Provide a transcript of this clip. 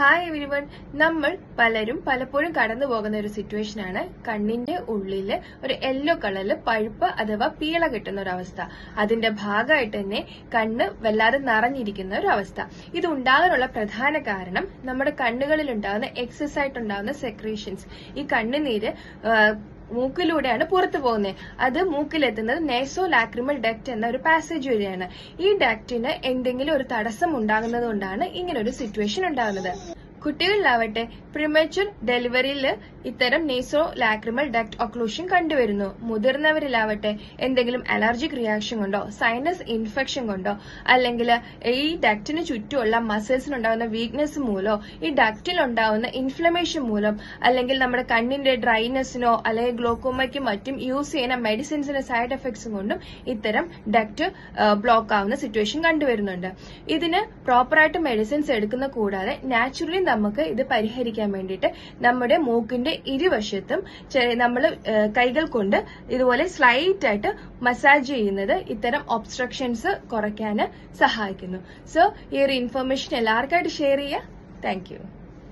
Hi everyone നമ്മൾ പലരും പലപ്പോഴും കടന്നു പോകുന്ന ഒരു സിറ്റുവേഷൻ ആണ്. കണ്ണിന്റെ ഉള്ളിൽ ഒരു യെല്ലോ കളറിൽ പഴുപ്പ് അഥവാ പീള കിട്ടുന്ന ഒരു അവസ്ഥ. അതിന്റെ ഭാഗമായിട്ട് തന്നെ കണ്ണ് വല്ലാതെ നിറഞ്ഞിരിക്കുന്ന ഒരു അവസ്ഥ. ഇത് ഉണ്ടാകാനുള്ള പ്രധാന കാരണം നമ്മുടെ കണ്ണുകളിൽ ഉണ്ടാകുന്ന എക്സസ് ആയിട്ടുണ്ടാകുന്ന സെക്രീഷൻസ് ഈ കണ്ണുനീര് മൂക്കിലൂടെയാണ് പുറത്തു പോകുന്നത്. അത് മൂക്കിലെത്തുന്നത് നേസോ ലാക്രിമൽ ഡക്റ്റ് എന്ന ഒരു പാസേജ് വഴിയാണ്. ഈ ഡക്റ്റിന് എന്തെങ്കിലും ഒരു തടസ്സം ഉണ്ടാകുന്നത് കൊണ്ടാണ് ഇങ്ങനെ ഒരു സിറ്റുവേഷൻ ഉണ്ടാകുന്നത്. കുട്ടികളിലാവട്ടെ പ്രിമച്ചുർ ഡെലിവറിയിൽ ഇത്തരം നേസോ ലാക്രിമൽ ഡക്ട് ഒക്ലൂഷൻ കണ്ടുവരുന്നു. മുതിർന്നവരിലാവട്ടെ എന്തെങ്കിലും അലർജിക് റിയാക്ഷൻ കൊണ്ടോ സൈനസ് ഇൻഫെക്ഷൻ കൊണ്ടോ അല്ലെങ്കിൽ ഈ ഡക്റ്റിന് ചുറ്റുമുള്ള മസിൽസിനുണ്ടാകുന്ന വീക്ക്നെസ് മൂലോ ഈ ഡക്റ്റിൽ ഉണ്ടാകുന്ന ഇൻഫ്ലമേഷൻ മൂലം അല്ലെങ്കിൽ നമ്മുടെ കണ്ണിന്റെ ഡ്രൈനെസ്സിനോ അല്ലെങ്കിൽ ഗ്ലോക്കോമയ്ക്കും മറ്റും യൂസ് ചെയ്യുന്ന മെഡിസിൻസിന്റെ സൈഡ് എഫക്ട്സും കൊണ്ടും ഇത്തരം ഡക്റ്റ് ബ്ലോക്ക് ആവുന്ന സിറ്റുവേഷൻ കണ്ടുവരുന്നുണ്ട്. ഇതിന് പ്രോപ്പറായിട്ട് മെഡിസിൻസ് എടുക്കുന്ന കൂടാതെ നാച്ചുറലി നമുക്ക് ഇത് പരിഹരിക്കാൻ വേണ്ടിയിട്ട് നമ്മുടെ മൂക്കിന്റെ ഇരുവശത്തും നമ്മൾ കൈകൾ കൊണ്ട് ഇതുപോലെ സ്ലൈറ്റ് ആയിട്ട് മസാജ് ചെയ്യുന്നത് ഇത്തരം ഒബ്സ്ട്രക്ഷൻസ് കുറയ്ക്കാൻ സഹായിക്കുന്നു. സോ ഈ ഒരു ഇൻഫർമേഷൻ എല്ലാവർക്കായിട്ട് ഷെയർ ചെയ്യുക താങ്ക്